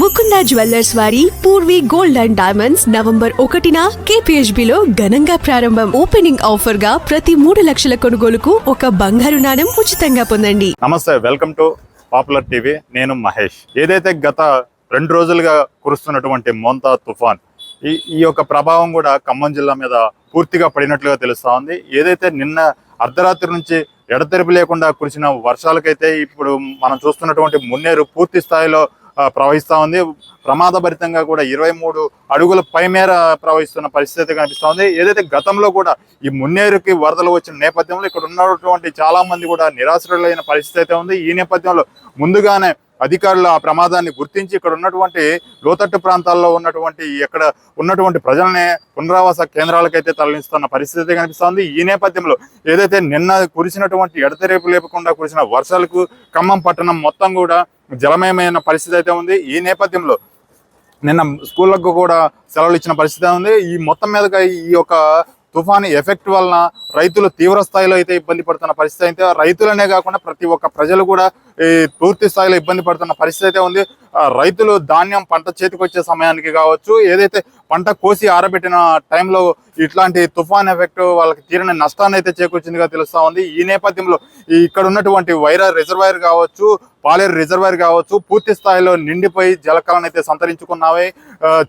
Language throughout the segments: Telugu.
ముకుంద జ్యువెల్లర్స్ వారి Purvi gold and diamonds November ఒకటిన KPHB లో ఘనంగా ప్రారంభం ఓపెనింగ్ ఆఫర్గా ప్రతి మూడు లక్షల కొనుగోలుకు ఒక బంగారు నాణం ఉచితంగా పొందండి. నమస్తే వెల్కమ్ టు పాపులర్ టీవీ. నేను మహేష్. ఏదైతే గత రెండు రోజులుగా కురుస్తున్నటువంటి మోంతా తుఫాన్ ఈ ఈ యొక్క ప్రభావం కూడా ఖమ్మం జిల్లా మీద పూర్తిగా పడినట్లుగా తెలుస్తా ఉంది. ఏదైతే నిన్న అర్ధరాత్రి నుంచి ఎడతెరిపి లేకుండా కురిసిన వర్షాలకైతే ఇప్పుడు మనం చూస్తున్నటువంటి మున్నేరు పూర్తి స్థాయిలో ప్రవహిస్తూ ఉంది. ప్రమాదభరితంగా కూడా ఇరవై మూడు అడుగుల పైమేర ప్రవహిస్తున్న పరిస్థితి కనిపిస్తూ ఉంది. ఏదైతే గతంలో కూడా ఈ మున్నేరుకి వరదలు వచ్చిన నేపథ్యంలో ఇక్కడ ఉన్నటువంటి చాలా మంది కూడా నిరాశ్రులైన పరిస్థితి అయితే ఉంది. ఈ నేపథ్యంలో ముందుగానే అధికారులు ఆ ప్రమాదాన్ని గుర్తించి ఇక్కడ ఉన్నటువంటి లోతట్టు ప్రాంతాల్లో ఉన్నటువంటి ఎక్కడ ఉన్నటువంటి ప్రజలనే పునరావాస కేంద్రాలకైతే తరలిస్తున్న పరిస్థితి కనిపిస్తోంది. ఈ నేపథ్యంలో ఏదైతే నిన్న కురిసినటువంటి ఎడతెరేపు లేకుండా కురిసిన వర్షాలకు ఖమ్మం పట్టణం మొత్తం కూడా జలమయమైన పరిస్థితి అయితే ఉంది. ఈ నేపథ్యంలో నిన్న స్కూళ్ళకు కూడా సెలవులు ఇచ్చిన పరిస్థితి ఉంది. ఈ మొత్తం మీదగా ఈ యొక్క తుఫాను ఎఫెక్ట్ వలన రైతులు తీవ్ర స్థాయిలో అయితే ఇబ్బంది పడుతున్న పరిస్థితి అయితే రైతులనే కాకుండా ప్రతి ఒక్క ప్రజలు కూడా ఈ పూర్తి స్థాయిలో ఇబ్బంది పడుతున్న పరిస్థితి అయితే ఉంది. రైతులు ధాన్యం పంట చేతికి వచ్చే సమయానికి కావచ్చు ఏదైతే పంట కోసి ఆరబెట్టిన టైంలో ఇట్లాంటి తుఫాన్ ఎఫెక్ట్ వాళ్ళకి తీరని నష్టాన్ని అయితే చేకూర్చిందిగా తెలుస్తా ఉంది. ఈ నేపథ్యంలో ఇక్కడ ఉన్నటువంటి వైరా రిజర్వాయర్ కావచ్చు పాలేరు రిజర్వాయర్ కావచ్చు పూర్తి స్థాయిలో నిండిపోయి జలకాలను అయితే సంతరించుకున్నాయి.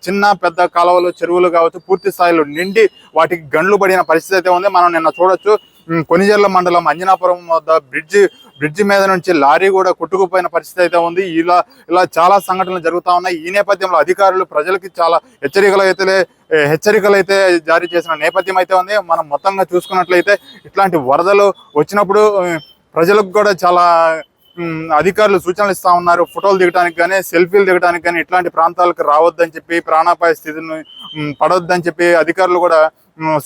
చిన్న పెద్ద కాలువలు చెరువులు కావచ్చు పూర్తి స్థాయిలో నిండి వాటికి గండ్లు పడిన పరిస్థితి అయితే ఉంది. మనం నిన్న చూడొచ్చు కొనిజర్ల మండలం అంజనాపురం వద్ద బ్రిడ్జి బ్రిడ్జి మీద నుంచి లారీ కూడా కొట్టుకుపోయిన పరిస్థితి అయితే ఉంది. ఇలా ఇలా చాలా సంఘటనలు జరుగుతూ ఉన్నాయి. ఈ నేపథ్యంలో అధికారులు ప్రజలకి చాలా హెచ్చరికలు అయితే హెచ్చరికలు అయితే జారీ చేసిన నేపథ్యం అయితే ఉంది. మనం మొత్తంగా చూసుకున్నట్లయితే ఇట్లాంటి వరదలు వచ్చినప్పుడు ప్రజలకు కూడా చాలా అధికారులు సూచనలు ఇస్తా ఉన్నారు. ఫోటోలు దిగడానికి కానీ సెల్ఫీలు దిగడానికి కానీ ఇట్లాంటి ప్రాంతాలకు రావద్దని చెప్పి ప్రాణాపాయ స్థితిని పడవద్దని చెప్పి అధికారులు కూడా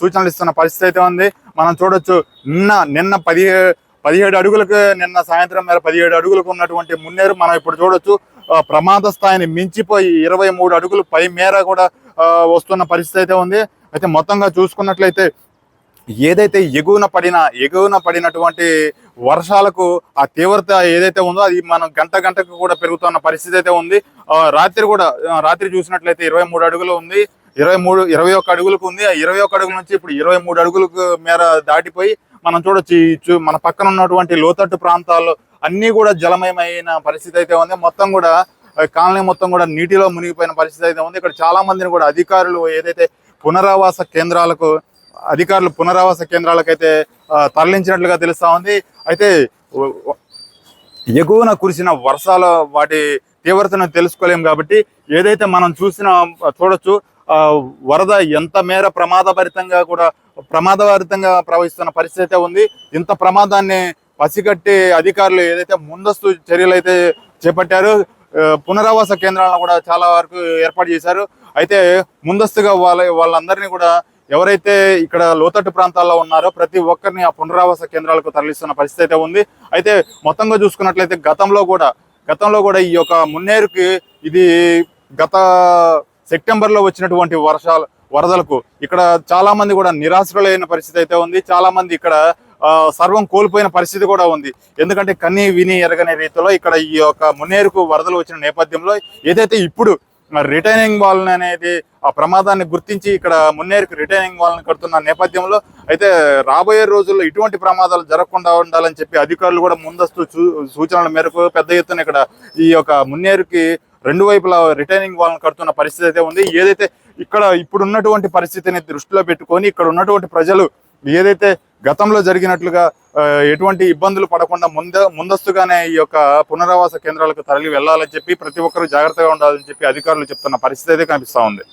సూచనలు ఇస్తున్న పరిస్థితి అయితే ఉంది. మనం చూడొచ్చు నిన్న నిన్న పదిహే పదిహేడు అడుగులకు నిన్న సాయంత్రం మేర పదిహేడు అడుగులకు ఉన్నటువంటి మున్నేరు మనం ఇప్పుడు చూడొచ్చు ప్రమాద స్థాయిని మించిపోయి ఇరవై మూడు అడుగులు పై మేర కూడా వస్తున్న పరిస్థితి అయితే ఉంది. అయితే మొత్తంగా చూసుకున్నట్లయితే ఏదైతే ఎగువన పడిన ఎగువన పడినటువంటి వర్షాలకు ఆ తీవ్రత ఏదైతే ఉందో అది మనం గంట గంటకు కూడా పెరుగుతున్న పరిస్థితి అయితే ఉంది. రాత్రి కూడా రాత్రి చూసినట్లయితే ఇరవై మూడు అడుగులు ఉంది. ఇరవై మూడు ఇరవై ఒక్క అడుగులకు ఉంది. ఆ ఇరవై ఒక్క అడుగుల నుంచి ఇప్పుడు ఇరవై మూడు అడుగులకు మేర దాటిపోయి మనం చూడొచ్చు మన పక్కన ఉన్నటువంటి లోతట్టు ప్రాంతాల్లో అన్నీ కూడా జలమయమైన పరిస్థితి అయితే ఉంది. మొత్తం కూడా కాలనీ మొత్తం కూడా నీటిలో మునిగిపోయిన పరిస్థితి అయితే ఉంది. ఇక్కడ చాలా మందిని కూడా అధికారులు ఏదైతే పునరావాస కేంద్రాలకు అధికారులు పునరావాస కేంద్రాలకైతే అయితే తరలించినట్లుగా తెలుస్తా ఉంది. అయితే ఎగువన కురిసిన వర్షాల వాటి తీవ్రతను తెలుసుకోలేం కాబట్టి ఏదైతే మనం చూసిన చూడొచ్చు వరద ఎంత మేర ప్రమాదభరితంగా కూడా ప్రమాదభరితంగా ప్రవహిస్తున్న పరిస్థితి అయితే ఉంది. ఇంత ప్రమాదాన్ని పసిగట్టి అధికారులు ఏదైతే ముందస్తు చర్యలు అయితే చేపట్టారు పునరావాస కేంద్రాలను కూడా చాలా వరకు ఏర్పాటు చేశారు. అయితే ముందస్తుగా వాళ్ళ వాళ్ళందరినీ కూడా ఎవరైతే ఇక్కడ లోతట్టు ప్రాంతాల్లో ఉన్నారో ప్రతి ఒక్కరిని ఆ పునరావాస కేంద్రాలకు తరలిస్తున్న పరిస్థితి అయితే ఉంది. అయితే మొత్తంగా చూసుకున్నట్లయితే గతంలో కూడా గతంలో కూడా ఈ యొక్క మున్నేరుకి ఇది గత సెప్టెంబర్లో వచ్చినటువంటి వర్షాలు వరదలకు ఇక్కడ చాలామంది కూడా నిరాశ్రులైన పరిస్థితి అయితే ఉంది. చాలామంది ఇక్కడ సర్వం కోల్పోయిన పరిస్థితి కూడా ఉంది. ఎందుకంటే కన్నీ విని ఎరగని రీతిలో ఇక్కడ ఈ యొక్క మున్నేరుకు వరదలు వచ్చిన నేపథ్యంలో ఏదైతే ఇప్పుడు రిటైనింగ్ వాల్ అనేది ఆ ప్రమాదాన్ని గుర్తించి ఇక్కడ మున్నేరుకు రిటైనింగ్ వాల్ని కడుతున్న నేపథ్యంలో అయితే రాబోయే రోజుల్లో ఇటువంటి ప్రమాదాలు జరగకుండా ఉండాలని చెప్పి అధికారులు కూడా ముందస్తు సూచనల మేరకు పెద్ద ఎత్తున ఇక్కడ ఈ యొక్క మున్నేరుకి రెండు వైపులా రిటైనింగ్ వాళ్ళని కడుతున్న పరిస్థితి అయితే ఉంది. ఏదైతే ఇక్కడ ఇప్పుడు ఉన్నటువంటి పరిస్థితిని దృష్టిలో పెట్టుకొని ఇక్కడ ఉన్నటువంటి ప్రజలు ఏదైతే గతంలో జరిగినట్లుగా ఎటువంటి ఇబ్బందులు పడకుండా ముంద ముందస్తుగానే ఈ యొక్క పునరావాస కేంద్రాలకు తరలి వెళ్ళాలని చెప్పి ప్రతి ఒక్కరూ జాగ్రత్తగా ఉండాలని చెప్పి అధికారులు చెప్తున్న పరిస్థితి అయితే కనిపిస్తా ఉంది.